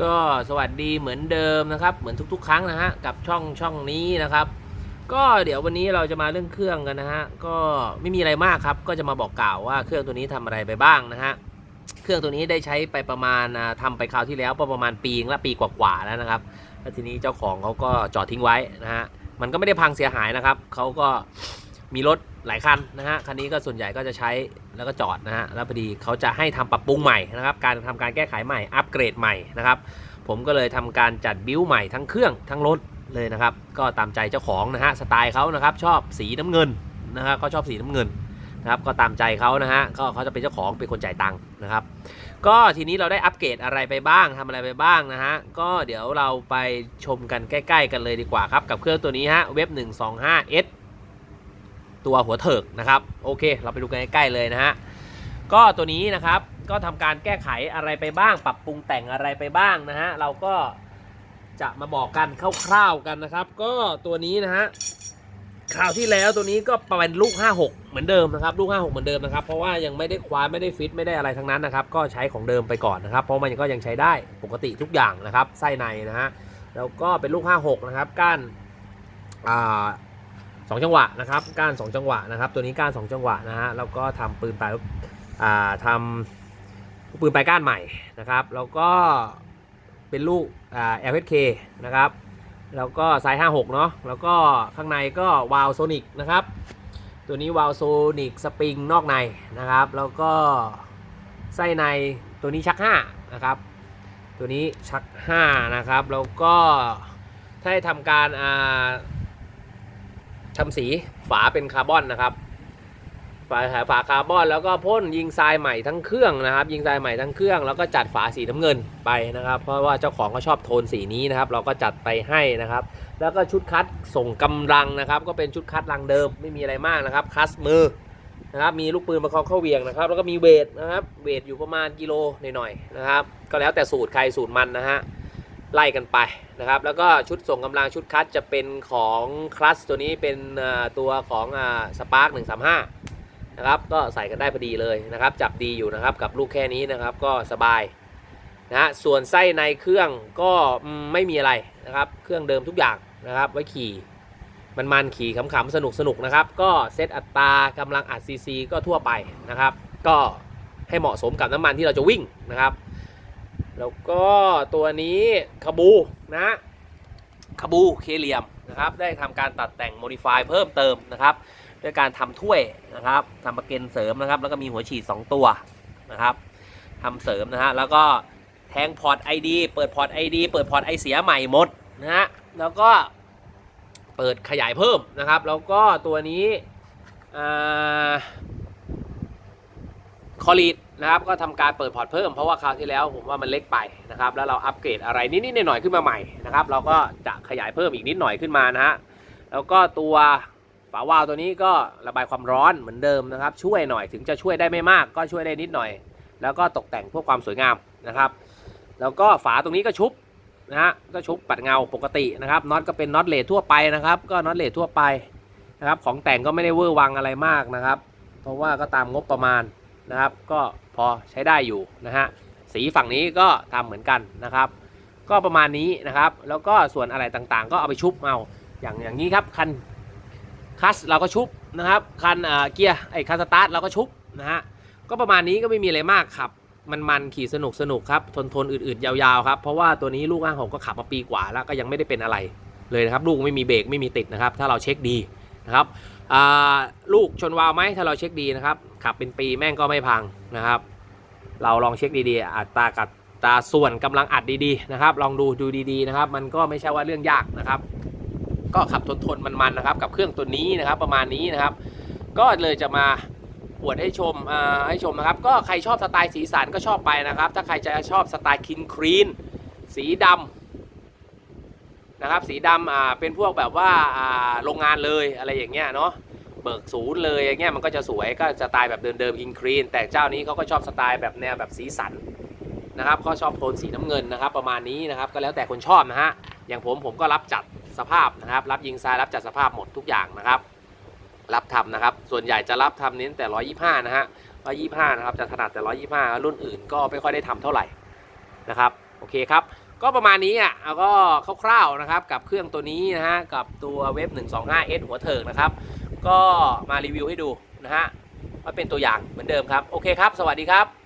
ก็สวัสดีเหมือนเดิมนะครับ เหมือนทุก ๆ ครั้งนะฮะกับช่องช่องนี้นะครับ ก็เดี๋ยววันนี้เราจะมาเรื่องเครื่องกันนะฮะก็ไม่มีอะไรมากครับ ก็จะมาบอกกล่าวว่าเครื่องตัวนี้ทำอะไรไปบ้างนะฮะเครื่องตัวนี้ได้ใช้ไปประมาณอ่าทำไปคราวที่แล้วประมาณปีละปีกว่าๆแล้วนะครับแล้วทีนี้เจ้าของเขาก็จอดทิ้งไว้นะฮะมันก็ไม่ได้พังเสียหายนะครับเขาก็ มีรถหลายคันนะฮะคันนี้ก็ส่วนใหญ่ก็จะใช้แล้วก็จอดนะฮะแล้วพอดีเขาจะให้ทำปรับปรุงใหม่นะครับ การทำการแก้ไขใหม่อัปเกรดใหม่นะครับ ผมก็เลยทำการจัดบิ้วใหม่ทั้งเครื่องทั้งรถเลยนะครับ ก็ตามใจเจ้าของนะฮะสไตล์เขานะครับ ชอบสีน้ำเงินนะครับเขาชอบสีน้ำเงินนะครับก็ตามใจเขานะฮะก็เขาจะเป็นเจ้าของเป็นคนจ่ายตังค์นะครับ ก็ทีนี้เราได้อัปเกรดอะไรไปบ้างทำอะไรไปบ้างนะฮะก็เดี๋ยวเราไปชมกันใกล้ ๆ กันเลยดีกว่าครับกับเครื่องตัวนี้ฮะเว็บ 125S ตัวหัวเถิกนะครับโอเค เราไปดูกันใกล้ๆเลยนะฮะก็ตัวนี้นะครับก็ทำการแก้ไขอะไรไปบ้าง ปรับปรุงแต่งอะไรไปบ้างนะฮะเราก็จะมาบอกกันคร่าวๆกันนะครับ ก็ตัวนี้นะฮะคราวที่แล้วตัวนี้ก็เป็นลูก 56 เหมือนเดิมนะครับ ลูก 56 เหมือนเดิมนะครับ เพราะว่ายังไม่ได้คว้าไม่ได้ฟิตไม่ได้อะไรทั้งนั้นนะครับ ก็ใช้ของเดิมไปก่อนนะครับ เพราะมันก็ยังใช้ได้ปกติทุกอย่างนะครับไส้ในนะฮะแล้วก็เป็นลูก 56 นะครับก้านอ่า สองจังหวะนะครับก้านสองจังหวะนะครับตัวนี้ก้านสองจังหวะนะฮะแล้วก็ทำปืนปลายอ่าทำปืนปลายก้านใหม่นะครับแล้วก็เป็นลูกอ่า LHK นะครับแล้วก็ไซส์56 เนาะแล้วก็ข้างในก็วาลโซนิกนะครับตัวนี้วาลโซนิกสปริงนอกในนะครับแล้วก็ไส้ในตัวนี้ชัก5นะครับตัวนี้ชัก5นะครับแล้วก็ถ้าให้ทำการอ่า ทำสีฝาเป็นคาร์บอนนะครับ ฝาฝาคาร์บอนแล้วก็พ่นยิงทรายใหม่ทั้งเครื่องนะครับ ยิงทรายใหม่ทั้งเครื่องแล้วก็จัดฝาสีน้ำเงินไปนะครับ เพราะว่าเจ้าของเขาชอบโทนสีนี้นะครับ เราก็จัดไปให้นะครับ แล้วก็ชุดคัดส่งกำลังนะครับ ก็เป็นชุดคัดลังเดิมไม่มีอะไรมากนะครับ คัสมือนะครับมีลูกปืนประคองเข้าเวียงนะครับ แล้วก็มีเวทนะครับ เวทอยู่ประมาณกิโลหน่อยๆนะครับ ก็แล้วแต่สูตรใครสูตรมันนะฮะ ไล่กันไปนะครับ แล้วก็ชุดส่งกำลังชุดคัดจะเป็นของคลัสตัวนี้เป็นตัวของสปาร์กหนึ่งสามห้านะครับก็ใส่กันได้พอดีเลยนะครับ จับดีอยู่นะครับกับลูกแค่นี้นะครับก็สบายนะฮะส่วนไส้ในเครื่องก็ไม่มีอะไรนะครับ เครื่องเดิมทุกอย่างนะครับ ไว้ขี่มันมันขี่ขำๆสนุกสนุกๆนะครับ ก็เซตอัตรากำลังอัดซีซีก็ทั่วไปนะครับ ก็ให้เหมาะสมกับน้ำมันที่เราจะวิ่งนะครับ แล้วก็ตัวนี้คาบูนะคาบูเคเลียมนะครับได้ทำการตัดแต่งโมดิฟายเพิ่มเติมนะครับด้วยการทำถ้วยนะครับทำประเกนเสริมนะครับ แล้วก็มีหัวฉีด 2 ตัวนะครับทำเสริมนะฮะแล้วก็แทงพอร์ต ID เปิดพอร์ต ID เปิดพอร์ตไอเสียใหม่หมดนะฮะแล้วก็เปิดขยายเพิ่มนะครับ แล้วก็ตัวนี้อ่า คอลีดนะครับก็ทำการเปิดพอร์ตเพิ่มเพราะว่าคราวที่แล้วผมว่ามันเล็กไปนะครับแล้วเราอัปเกรดอะไรนิดๆหน่อยๆขึ้นมาใหม่นะครับเราก็จะขยายเพิ่มอีกนิดหน่อยขึ้นมานะฮะแล้วก็ตัวฝาวาล์วตัวนี้ก็ระบายความร้อนเหมือนเดิมนะครับ ช่วยหน่อยถึงจะช่วยได้ไม่มากก็ช่วยได้นิดหน่อย แล้วก็ตกแต่งเพื่อความสวยงามนะครับ แล้วก็ฝาตรงนี้ก็ชุบนะฮะก็ชุบปัดเงาปกตินะครับน็อตก็เป็นน็อตเลททั่วไปนะครับ ก็น็อตเลททั่วไปนะครับ ของแต่งก็ไม่ได้เวอร์วังอะไรมากนะครับ เพราะว่าก็ตามงบประมาณ นะครับ ก็พอใช้ได้อยู่นะฮะสีฝั่งนี้ก็ทำเหมือนกันนะครับ ก็ประมาณนี้นะครับ แล้วก็ส่วนอะไรต่างๆ ก็เอาไปชุบเอาอย่างอย่างนี้ครับคันคัสเราก็ชุบนะครับคันเอ่อเกียร์ไอ้คันสตาร์ทเราก็ชุบนะฮะก็ประมาณนี้ก็ไม่มีอะไรมากครับ มันมันขี่สนุกสนุกครับทนทนอืดๆยาวๆครับเพราะว่าตัวนี้ลูกอ้างผมก็ขับมาปีกว่าแล้วก็ยังไม่ได้เป็นอะไรเลยนะครับลูกไม่มีเบรกไม่มีติดนะครับ ถ้าเราเช็คดีนะครับลูกชนวาวไหมถ้าเราเช็คดีนะครับ ขับเป็นปีแม่งก็ไม่พังนะครับ เราลองเช็คดีๆ อัตรากับตาส่วนกำลังอัดดีๆนะครับ ลองดูดูดีๆนะครับ มันก็ไม่ใช่ว่าเรื่องยากนะครับ ก็ขับทนๆมันๆนะครับ กับเครื่องตัวนี้นะครับ ประมาณนี้นะครับ ก็เลยจะมาอวดให้ชมอ่าให้ชมนะครับ ก็ใครชอบสไตล์สีสันก็ชอบไปนะครับ ถ้าใครจะชอบสไตล์คินครีนสีดำนะครับ สีดำอ่าเป็นพวกแบบว่าอ่าโรงงานเลยอะไรอย่างเงี้ยเนาะ เบิกศูนย์เลยอย่างเงี้ยมันก็จะสวยก็สไตล์แบบเดิมๆอินครีน แต่เจ้านี้เขาก็ชอบสไตล์แบบแนวแบบสีสันนะครับเขาชอบโทนสีน้ำเงินนะครับ ประมาณนี้นะครับก็แล้วแต่คนชอบนะฮะอย่างผมผมก็รับจัดสภาพนะครับ รับยิงทรายรับจัดสภาพหมดทุกอย่างนะครับ รับทำนะครับ ส่วนใหญ่จะรับทำเน้นแต่ 125 นะฮะ 125 นะครับ จะถนัดแต่ 125 รุ่นอื่นก็ไม่ค่อยได้ทำเท่าไหร่นะครับ โอเคครับ ก็ประมาณนี้อะเอาก็คร่าวๆนะครับกับเครื่องตัวนี้นะฮะกับตัวเว็บ 125S หัวเถิกนะครับ ก็มารีวิวให้ดูนะฮะว่าเป็นตัวอย่างเหมือนเดิมครับ โอเคครับ สวัสดีครับ